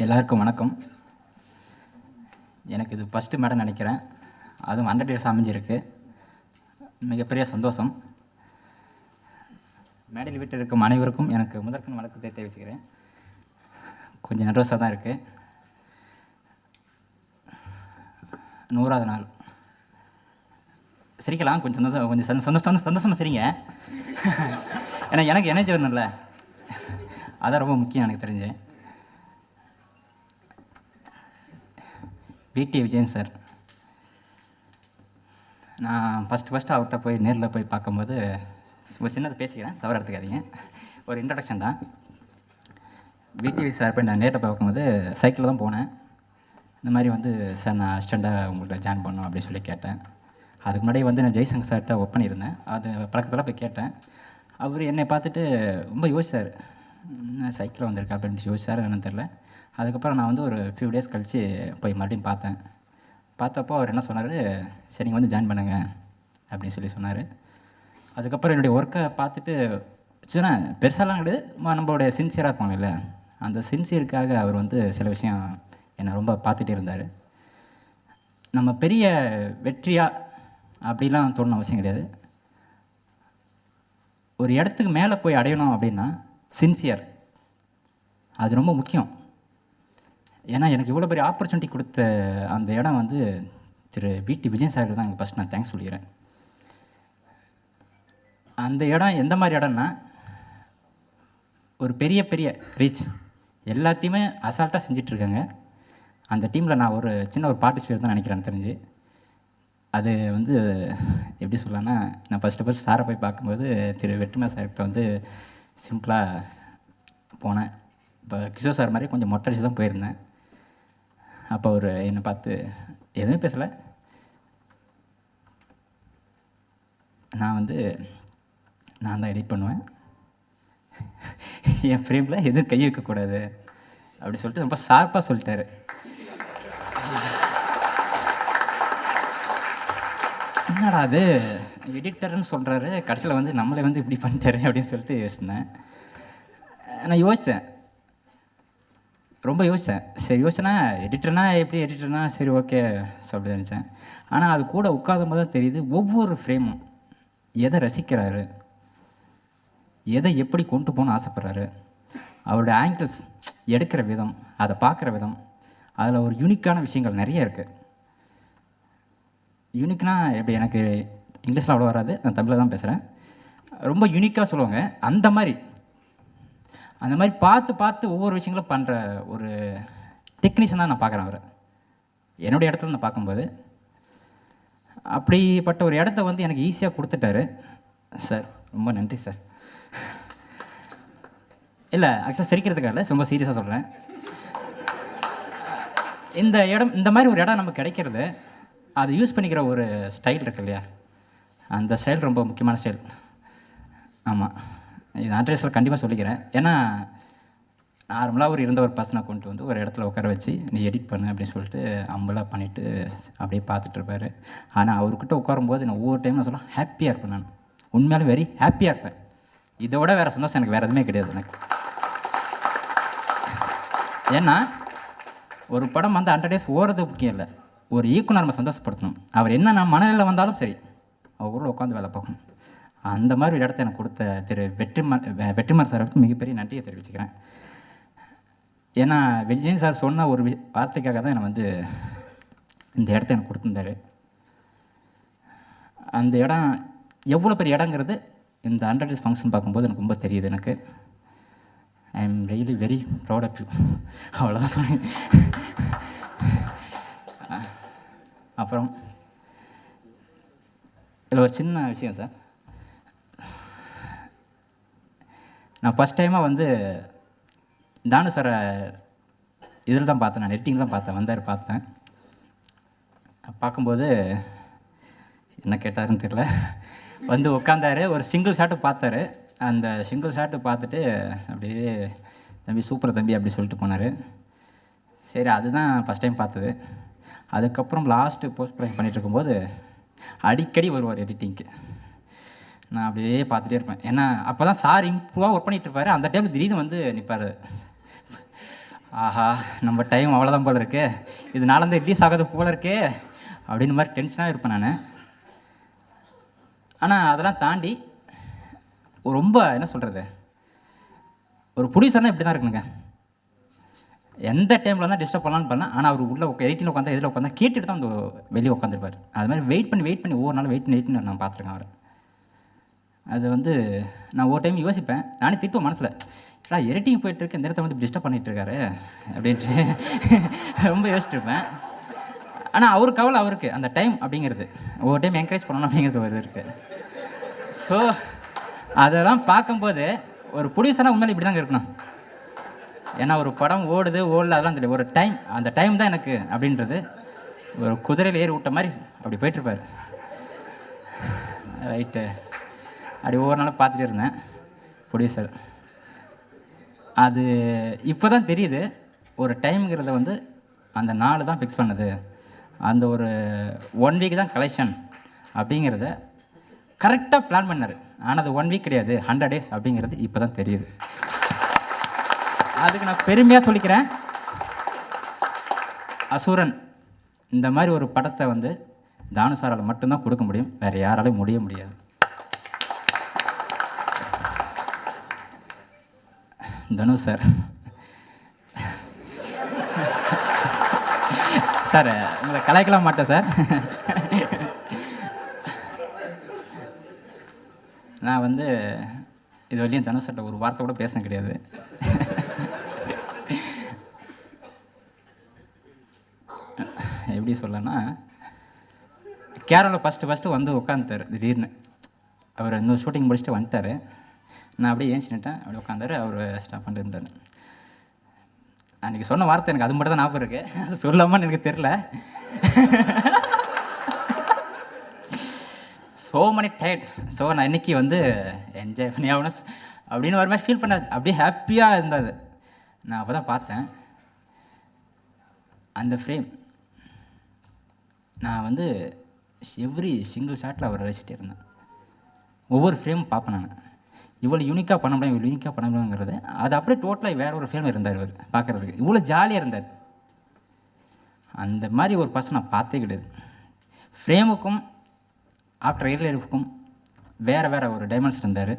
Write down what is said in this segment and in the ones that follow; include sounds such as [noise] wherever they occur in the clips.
எல்லாருக்கும் வணக்கம். எனக்கு இது ஃபஸ்ட்டு மேடம் நினைக்கிறேன். அதுவும் ஹண்ட்ரட் இயர்ஸ் அமைஞ்சிருக்கு. மிகப்பெரிய சந்தோஷம். மேடையில் வீட்டில் இருக்கும் அனைவருக்கும் எனக்கு முதற்கண் வணக்கத்தை தெரிவிச்சுக்கிறேன். கொஞ்சம் நர்வஸாக தான் இருக்குது நூறாவது நாள். சிரிக்கலாம் கொஞ்சம் சந்தோஷம் கொஞ்சம் சந்தோஷம் சந்தோஷம் சந்தோஷமாக சரிங்க. ஏன்னா எனக்கு எனர்ஜி வரணும்ல அதான் ரொம்ப முக்கியம் எனக்கு தெரிஞ்சு. P T Vijayan sir. நான் ஃபஸ்ட்டு ஃபஸ்ட்டு அவர்கிட்ட போய் நேரில் போய் பார்க்கும்போது ஒரு சின்னதை பேசிக்கிறேன் தவறு எடுத்துக்காதீங்க. ஒரு இன்ட்ரடக்ஷன் தான். பிடிவி சார் போய் நான் நேரில் போய் பார்க்கும்போது சைக்கிளில் தான் போனேன். இந்த மாதிரி வந்து சார் நான் அசிஸ்டண்ட்டாக உங்கள்கிட்ட ஜாயின் பண்ணோம் அப்படின்னு சொல்லி கேட்டேன். அதுக்கு முன்னாடி வந்து நான் ஜெய்சங்கர் சார்கிட்ட ஒர்க் பண்ணியிருந்தேன். அது பழக்கத்தில் போய் கேட்டேன். அவர் என்னை பார்த்துட்டு ரொம்ப யோசிச்சார். சைக்கிளில் வந்திருக்கா? அப்படின்னு யோசிச்சார் என்னன்னு தெரில அதுக்கப்புறம் நான் வந்து ஒரு ஃபியூ டேஸ் கழித்து போய் மறுபடியும் பார்த்தேன். பார்த்தப்போ அவர் என்ன சொன்னார்? சரி நீங்கள் வந்து ஜாயின் பண்ணுங்க அப்படின்னு சொல்லி சொன்னார். அதுக்கப்புறம் என்னுடைய ஒர்க்கை பார்த்துட்டு சொன்னேன் பெருசாலாம் கிடையாது. நம்மளுடைய சின்சியராக இருப்பாங்கல்ல அந்த சின்சியருக்காக அவர் வந்து சில விஷயம் என்னை ரொம்ப பார்த்துட்டே இருந்தார். நம்ம பெரிய வெற்றியாக அப்படிலாம் தோணுன அவசியம் கிடையாது. ஒரு இடத்துக்கு மேலே போய் அடையணும் அப்படின்னா சின்சியர் அது ரொம்ப முக்கியம். ஏன்னா எனக்கு இவ்வளோ பெரிய ஆப்பர்ச்சுனிட்டி கொடுத்த அந்த இடம் வந்து திரு பிடி விஜயன் சாருக்கு தான் ஃபஸ்ட் நான் தேங்க்ஸ் சொல்லிடுறேன் அந்த இடம் எந்த மாதிரி இடம்னா ஒரு பெரிய பெரிய ரீச் எல்லாத்தையுமே அசால்ட்டாக செஞ்சிட்ருக்காங்க. அந்த டீமில் நான் ஒரு சின்ன ஒரு பார்ட்டிசிபேட் தான் நினைக்கிறேன் தெரிஞ்சு. அது வந்து எப்படி சொல்லலாம்னா நான் ஃபஸ்ட்டு ஃபஸ்ட் சாரை போய் பார்க்கும்போது திரு வெற்றிமா சார்கிட்ட வந்து சிம்பிளாக போனேன். இப்போ கிஷோர் சார் மாதிரி கொஞ்சம் மொட்டடிச்சு தான் போயிருந்தேன். அப்போ அவர் என்னை பார்த்து எதுவுமே பேசலை. நான் வந்து நான் தான் எடிட் பண்ணுவேன். என் ஃப்ரேமில் எதுவும் கை வைக்கக்கூடாது அப்படி சொல்லிட்டு ரொம்ப ஷார்ப்பாக சொல்லிட்டாரு. என்னடா அது? எடிட்டர்னு சொல்கிறாரு கடைசியில் வந்து நம்மளே வந்து இப்படி பண்ணிட்டாரு அப்படின்னு சொல்லிட்டு யோசித்தேன். நான் யோசித்தேன். ரொம்ப யோசித்தேன் சரி யோசிச்சேன்னா எடிட்டர்னா எப்படி எடிட்டர்னா சரி ஓகே சொல்லி நினச்சேன். ஆனால் அது கூட உட்காரும் போது தான் தெரியுது ஒவ்வொரு ஃப்ரேமும் எதை ரசிக்கிறாரு எதை எப்படி கொண்டு போகணும்னு ஆசைப்பட்றாரு அவருடைய ஆங்கிள்ஸ் எடுக்கிற விதம் அதை பார்க்குற விதம் அதில் ஒரு யூனிக்கான விஷயங்கள் நிறைய இருக்குது யூனிக்னா எப்படி எனக்கு இங்கிலீஷில் அவ்வளோ வராது நான் தமிழில் தான் பேசுகிறேன் ரொம்ப யூனிக்காக சொல்லுவாங்க. அந்த மாதிரி அந்த மாதிரி பார்த்து பார்த்து ஒவ்வொரு விஷயங்களும் பண்ணுற ஒரு டெக்னீஷியன் தான் நான் பார்க்குறேன் அவரை. என்னுடைய இடத்துல நான் பார்க்கும்போது. அப்படிப்பட்ட ஒரு இடத்த வந்து எனக்கு ஈஸியாக கொடுத்துட்டாரு. சார் ரொம்ப நன்றி சார். இல்லை ஆக்சுவலாக சிரிக்கிறதுக்காக இல்லை ரொம்ப சீரியஸாக சொல்கிறேன் இந்த இடம் இந்த மாதிரி ஒரு இடம் நமக்கு கிடைக்கிறது அதை யூஸ் பண்ணிக்கிற ஒரு ஸ்டைல் இருக்கு இல்லையா? அந்த ஸ்டைல் ரொம்ப முக்கியமான ஸ்டைல் ஆமாம் இது அட்ரஸில் கண்டிப்பாக சொல்லிக்கிறேன். ஏன்னா நார்மலாக ஒரு இருந்த ஒரு பர்சனை கொண்டு வந்து ஒரு இடத்துல உட்கார வச்சு நீ எடிட் பண்ணு அப்படின்னு சொல்லிட்டு அம்பலாக பண்ணிவிட்டு அப்படியே பார்த்துட்ருப்பாரு ஆனால் அவர்கிட்ட உட்காரும்போது நான் ஒவ்வொரு டைம் நான் சொல்ல ஹாப்பியாக இருப்பேன் நான். உண்மையாலும் வெரி ஹாப்பியாக இருப்பேன். இதோட வேறு சந்தோஷம் எனக்கு வேறு எதுவுமே கிடையாது எனக்கு. ஏன்னா ஒரு படம் வந்து ஹண்ட்ரட் டேஸ் ஓடுறது முக்கியம் இல்லை. ஒரு இயக்குனர் நம்ம சந்தோஷப்படுத்தணும். அவர் என்ன நான் மனநிலையில் வந்தாலும் சரி அவர் கூட உட்காந்து வேலை பார்க்கணும். அந்த மாதிரி ஒரு இடத்த எனக்கு கொடுத்த திரு வெற்றிமார் வெ- வெற்றிமார் சாருக்கு மிகப்பெரிய நன்றியை தெரிவிச்சுக்கிறேன். ஏன்னா விஜயன் சார் சொன்ன ஒரு வி- வார்த்தைக்காக தான் என்னை வந்து இந்த இடத்த எனக்கு கொடுத்துருந்தாரு. அந்த இடம் எவ்வளோ பெரிய இடங்கிறது இந்த ஹண்ட்ரட் டேஸ் ஃபங்க்ஷன் பார்க்கும்போது எனக்கு ரொம்ப தெரியுது எனக்கு. I am really very proud of you அவ்வளோதான் சொன்னேன். அப்புறம் இதில் ஒரு சின்ன விஷயம் சார். நான் ஃபஸ்ட் டைமாக வந்து தானு சாரை இதில் தான் பார்த்தேன் நான் நெட்டிங் தான் பார்த்தேன் வந்தார் பார்த்தேன். பார்க்கும்போது என்ன கேட்டாருன்னு தெரியல. வந்து உட்காந்தாரு ஒரு சிங்கிள் ஷாட்டு பார்த்தாரு. அந்த சிங்கிள் ஷாட்டு பார்த்துட்டு அப்படியே தம்பி சூப்பர் தம்பி அப்படி சொல்லிட்டு போனார். சரி அதுதான் ஃபஸ்ட் டைம் பார்த்தது. அதுக்கப்புறம் லாஸ்ட்டு போஸ்ட் ப்ரொடக்ஷன் பண்ணிகிட்டு இருக்கும்போது அடிக்கடி வருவார் எடிட்டிங்க்கு நான் அப்படியே பார்த்துட்டே இருப்பேன். ஏன்னா அப்போ தான் சார் இம்ப்ரூவாக ஒர்க் பண்ணிட்டு இருப்பாரு. அந்த டைமில் திடீர்னு வந்து நிற்பார் ஆஹா நம்ம டைம் அவ்வளோதான் போல இருக்கு. இது நாளந்து ரிலீஸ் ஆகாது போல இருக்கே. அப்படின்னு மாதிரி டென்ஷனாக இருப்பேன் நான். ஆனால் அதெல்லாம் தாண்டி ரொம்ப என்ன சொல்கிறது ஒரு ப்ரொடியூசர்னா இப்படி தான் இருக்கணுங்க. எந்த டைமில் தான் டிஸ்டர்ப் பண்ணலான்னு பண்ணால் ஆனால் அவர் உள்ள உட்கா எயிட்டில் உட்காந்தா இதில் உட்காந்தா கேட்டுட்டு தான் அந்த வெளியே உட்காந்துருப்பார். அது மாதிரி வெயிட் பண்ணி வெயிட் பண்ணி ஒவ்வொரு நாள் வெயிட் பண்ணி வெயிட் பண்ணி நான் பார்த்துருக்கேன் அவரை. அது வந்து நான் ஒரு டைம் யோசிப்பேன். நானே திருப்பேன் மனசில் ஏடா எடிட்டிங் போயிட்டுருக்கு. இந்த இடத்த வந்து டிஸ்டர்ப் பண்ணிகிட்ருக்காரு அப்படின்ட்டு [laughs] ரொம்ப யோசிச்சிருப்பேன். ஆனால் அவர் கவலை அவருக்கு. அந்த டைம் அப்படிங்கிறது. ஒவ்வொரு டைம் என்கரேஜ் பண்ணணும் அப்படிங்கிறது ஒரு இது இருக்குது ஸோ அதெல்லாம் பார்க்கும்போது ஒரு ப்ரொடியூசராக உண்மையில இப்படி தாங்க இருக்கணும். ஏன்னா ஒரு படம் ஓடுது ஓடல அதெல்லாம் தெரியும் ஒரு டைம் அந்த டைம் தான் எனக்கு அப்படின்றது. ஒரு குதிரையில் ஏறி விட்ட மாதிரி அப்படி போயிட்டுருப்பார். ரைட்டு அப்படி ஒவ்வொரு நாளும் பார்த்துட்டு இருந்தேன். ப்ரொடியூசர் அது இப்போ தான் தெரியுது. ஒரு டைம்ங்கிறத வந்து அந்த நாள் தான் ஃபிக்ஸ் பண்ணுது. அந்த ஒரு ஒன் வீக் தான் கலெக்ஷன் அப்படிங்கிறத கரெக்டாக பிளான் பண்ணார். ஆனால் அது ஒன் வீக் கிடையாது. ஹண்ட்ரட் டேஸ் அப்படிங்கிறது இப்போ தான் தெரியுது. அதுக்கு நான் பெருமையாக சொல்லிக்கிறேன். அசுரன் இந்த மாதிரி ஒரு படத்தை வந்து தானுசாரால் மட்டும்தான் கொடுக்க முடியும். வேறு யாராலையும் முடிய முடியாது. தனுஷ் சார். சார் உங்களை கலாய்க்கலாம் மாட்டேன் சார். நான் வந்து இது வரையும் தனுஷ் சார்ட்ட ஒரு வார்த்தை கூட பேசின கிடையாது. எப்படி சொல்லனா கேரளாவில் ஃபஸ்ட்டு ஃபஸ்ட்டு வந்து உட்காந்துட்டார் திடீர்னு. அவர் இன்னொரு ஷூட்டிங் முடிச்சுட்டு வந்துட்டார். நான் அப்படியே ஏஞ்சி அப்படி அப்படியே உட்காந்தாரு அவர் ஸ்டாப் பண்ணிட்டு இருந்தார். அன்றைக்கி சொன்ன வார்த்தை எனக்கு அது மட்டும் தான் ஞாபகம் இருக்குது அது சொல்லாமான்னு எனக்கு தெரில ஸோ மணி டைட் ஸோ நான் இன்னைக்கு வந்து என்ஜாய் பண்ணி ஆகணும் அப்படின்னு ஒரு மாதிரி ஃபீல் பண்ணாது அப்படியே ஹாப்பியாக இருந்தது நான் அப்போ தான் பார்த்தேன். அந்த ஃப்ரேம் நான் வந்து எவ்ரி சிங்கிள் ஷாட்டில் அவரை ரசிச்சிட்டே இருந்தேன். ஒவ்வொரு ஃப்ரேமும் பார்ப்பேன் நான். இவ்வளோ யூனிக்காக பண்ண முடியும்? இவ்வளோ யூனிக்காக பண்ண முடியுங்கிறது அது அப்படியே டோட்டலாக வேறு ஒரு ஃபிலிம் இருந்தார் அவர் பார்க்குறதுக்கு. இவ்வளோ ஜாலியாக இருந்தார். அந்த மாதிரி ஒரு பர்சன் நான் பார்த்தே கிடையாது. ஃப்ரேமுக்கும் ஆஃப்டர் ரியல் லைஃபுக்கும் வேறு வேறு ஒரு டைமண்ட்ஸ் இருந்தார்.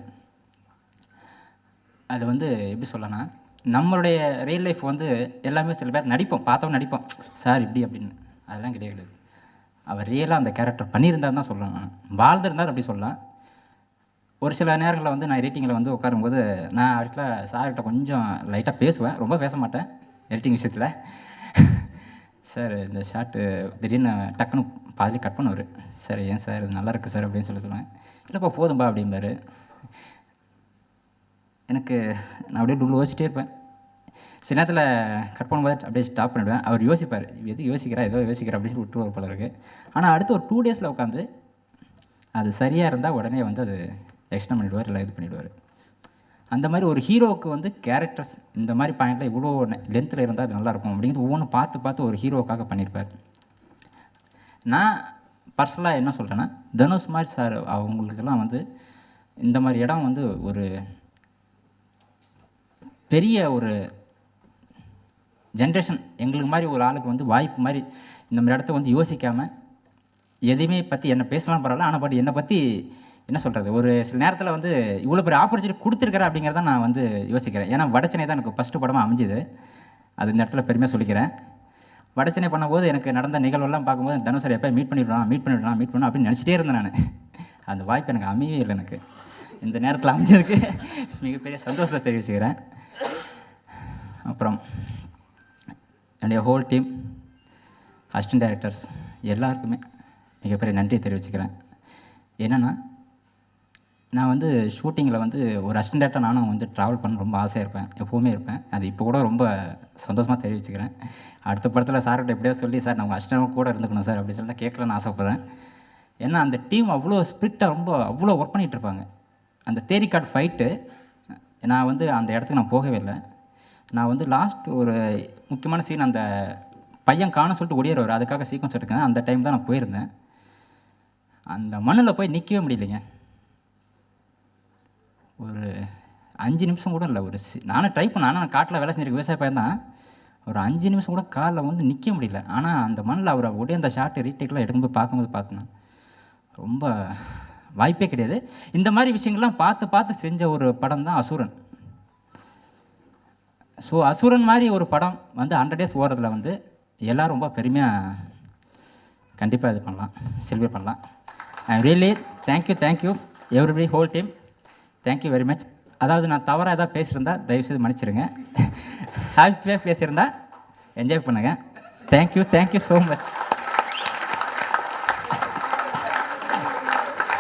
அது வந்து எப்படி சொல்லலாம் நம்மளுடைய ரியல் லைஃப் வந்து எல்லாமே சில பேர் நடிப்போம் பார்த்தோம் நடிப்போம். சார் இப்படி அப்படின்னு. அதெல்லாம் கிடையாது. அவர் ரியலாக அந்த கேரக்டர் பண்ணியிருந்தார் தான் சொல்லலாம் நான் வாழ்ந்திருந்தார் அப்படி சொல்லலாம். ஒரு சில நேரங்களில் வந்து நான் எடிட்டிங்கில் வந்து உட்காரும்போது நான் அவர்கிட்ட சார்கிட்ட கொஞ்சம் லைட்டாக பேசுவேன். ரொம்ப பேச மாட்டேன் எடிட்டிங் விஷயத்தில். சார் இந்த ஷார்ட்டு திடீர்னு டக்குன்னு பாதி கட் பண்ணுவார். சார் ஏன் சார் இது நல்லா இருக்குது சார் அப்படின்னு சொல்லி சொல்லுவேன். இல்லைப்பா போதும்பா அப்படிம்பாரு. எனக்கு நான் அப்படியே டூல் யோசிச்சிட்டே இருப்பேன். சில நேரத்தில் கட் பண்ணும்போது அப்படியே ஸ்டாப் பண்ணிவிடுவேன் அவர் யோசிப்பார். எது யோசிக்கிறா? ஏதோ யோசிக்கிறா? அப்படின்னு சொல்லி விட்டுருவார் போல இருக்குது ஆனால் அடுத்து ஒரு டூ டேஸில் உட்காந்து அது சரியாக இருந்தால் உடனே வந்து அது எக்ஸ்டெண்ட் பண்ணிவிடுவார் இல்லை இது பண்ணிவிடுவார் அந்த மாதிரி ஒரு ஹீரோவுக்கு வந்து கேரக்டர்ஸ் இந்த மாதிரி பாயிண்டில் இவ்வளோ லென்த்தில் இருந்தால் அது நல்லாயிருக்கும் அப்படிங்கிறது ஒவ்வொன்றும் பார்த்து பார்த்து ஒரு ஹீரோவுக்காக பண்ணியிருப்பார். நான் பர்சனலாக என்ன சொல்கிறேன்னா தனுஷ் மாதிரி சார் அவங்களுக்கெல்லாம் வந்து இந்த மாதிரி இடம் வந்து ஒரு பெரிய ஒரு ஜென்ரேஷன் எங்களுக்கு மாதிரி ஒரு ஆளுக்கு வந்து வாய்ப்பு மாதிரி இந்த மாதிரி இடத்த வந்து யோசிக்காமல் எதையுமே பற்றி என்ன பேசலாம் பரவாயில்ல ஆனால் பட் என்னை பற்றி என்ன சொல்கிறது ஒரு சில நேரத்தில் வந்து இவ்வளோ பெரிய ஆப்பர்ச்சுனிட்டி கொடுத்துருக்குறேன் அப்படிங்கிறத நான் வந்து யோசிக்கிறேன். ஏன்னா வடச்சனை தான் எனக்கு ஃபஸ்ட்டு படமாக அமைஞ்சுது. அது இந்த இடத்துல பெருமையாக சொல்லிக்கிறேன். வடச்சனை பண்ணும்போது எனக்கு நடந்த நிகழ்வெல்லாம் பார்க்கும்போது தனுஷ் சார் எப்போ மீட் பண்ணிவிடலாம் மீட் பண்ணிவிடலாம் மீட் பண்ணலாம் அப்படின்னு நினச்சிட்டே இருந்தேன் நான். அந்த வாய்ப்பு எனக்கு அமையவே இல்லை எனக்கு. இந்த நேரத்தில் அமைஞ்சதுக்கு மிகப்பெரிய சந்தோஷத்தை தெரிவிச்சுக்கிறேன். அப்புறம் என்னுடைய ஹோல் டீம் அசிஸ்டன்ட் டைரக்டர்ஸ் எல்லாருக்குமே மிகப்பெரிய நன்றியை தெரிவிச்சுக்கிறேன். என்னென்னா நான் வந்து ஷூட்டிங்கில் வந்து ஒரு அசிஸ்டன்ட் நானும் வந்து ட்ராவல் பண்ண ரொம்ப ஆசையாக இருப்பேன். எப்போவுமே இருப்பேன். அது இப்போ கூட ரொம்ப சந்தோஷமாக தெரிவிச்சுக்கிறேன். அடுத்த படத்தில் சார்கிட்ட எப்படியோ சொல்லி சார் நான் உங்கள் அசிஸ்டன்ட் கூட இருந்துக்கணும் சார் அப்படி சொல்லி தான் கேட்கலன்னு ஆசைப்பட்றேன். ஏன்னா அந்த டீம் அவ்வளோ ஸ்பிரிட்டாக ரொம்ப அவ்வளோ ஒர்க் பண்ணிகிட்டு இருப்பாங்க. அந்த தேரி கார்டு ஃபைட்டு நான் வந்து அந்த இடத்துக்கு நான் போகவே இல்லை. நான் வந்து லாஸ்ட் ஒரு முக்கியமான சீன் அந்த பையன் காண சொல்லிட்டு ஓடிடுவார் அதுக்காக சீக்வன்ஸ் எடுக்கேன் அந்த டைம் தான் நான் போயிருந்தேன். அந்த மண்ணில் போய் நிற்கவே முடியலைங்க. ஒரு அஞ்சு நிமிஷம் கூட இல்லை ஒரு சி நானும் ட்ரை பண்ணேன். ஆனால் நான் காட்டில் வேலை செஞ்சிருக்க விவசாய பையன் தான். ஒரு அஞ்சு நிமிஷம் கூட காலில் வந்து நிற்க முடியல. ஆனால் அந்த மண்ணில் அவர் உடைய அந்த ஷார்ட்டு ரீடேக்லாம் எடுக்கும்போது பார்க்கும்போது பார்த்தேன். ரொம்ப வாய்ப்பே கிடையாது. இந்த மாதிரி விஷயங்கள்லாம் பார்த்து பார்த்து செஞ்ச ஒரு படம் தான் அசுரன். ஸோ அசுரன் மாதிரி ஒரு படம் வந்து ஹண்ட்ரட் டேஸ் ஓடுறதுல வந்து எல்லோரும் ரொம்ப பெருமையாக கண்டிப்பாக இது பண்ணலாம். செலிப்ரேட் பண்ணலாம். I really thank you thank you everybody whole team thank you very much அதாவது நான் தவறாக ஏதாவது பேசியிருந்தா தயவுசெய்து மன்னிச்சிருங்க. ஹாப்பியாக பேசியிருந்தா என்ஜாய் பண்ணுங்கள் thank you thank you so much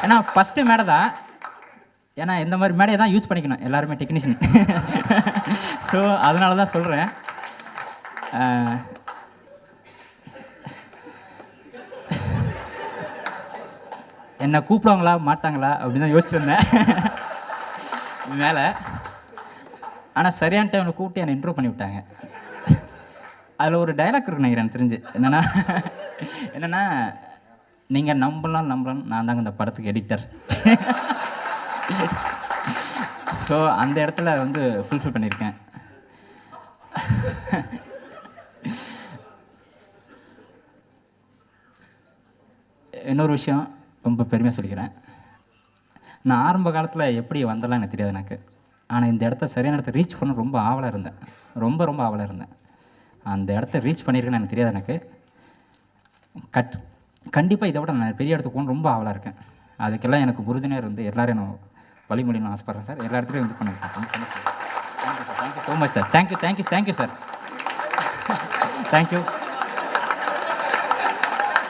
ஏன்னா ஃபஸ்ட்டு மேடை தான். ஏன்னா இந்த மாதிரி மேடையை தான் யூஸ் பண்ணிக்கணும் எல்லாருமே டெக்னீஷியன் ஸோ அதனால தான் சொல்கிறேன் என்னை கூப்பிடுவாங்களா மாட்டாங்களா அப்படின்னு தான் யோசிச்சுட்டு இருந்தேன். மேலே ஆனால் சரியான டைமில் கூப்பிட்டு என்னை இன்ட்ரோ பண்ணி விட்டாங்க. அதில் ஒரு டைலாக் இருக்கு நினைக்கிறேன் எனக்கு தெரிஞ்சு. என்னென்னா என்னென்னா நீங்கள் நம்பலாம் நம்பலாம் நான் தாங்க இந்த படத்துக்கு எடிட்டர் ஸோ அந்த இடத்துல வந்து ஃபுல்ஃபில் பண்ணியிருக்கேன். இன்னொரு விஷயம் ரொம்ப பெருமையாக சொல்லிக்கிறேன். நான் ஆரம்ப காலத்தில் எப்படி வந்தலாம் எனக்கு தெரியாது எனக்கு. ஆனால் இந்த இடத்த சரியான இடத்த ரீச் பண்ண ரொம்ப ஆவலாக இருந்தேன். ரொம்ப ரொம்ப ஆவலாக இருந்தேன். அந்த இடத்த ரீச் பண்ணியிருக்கேன்னு எனக்கு தெரியாது எனக்கு. கட் கண்டிப்பாக இதை விட நான் பெரிய இடத்துக்கு போகணும் ரொம்ப ஆவலாக இருக்கேன். அதுக்கெல்லாம் எனக்கு உறுதுணையாக இருந்து எல்லோரும் நான் வழிமொழின்னு ஆசைப்பட்றேன் சார். எல்லா இடத்துலையும் இது பண்ணுங்கள் sir. Thank you sir thank you so much sir thank you thank you thank you sir thank you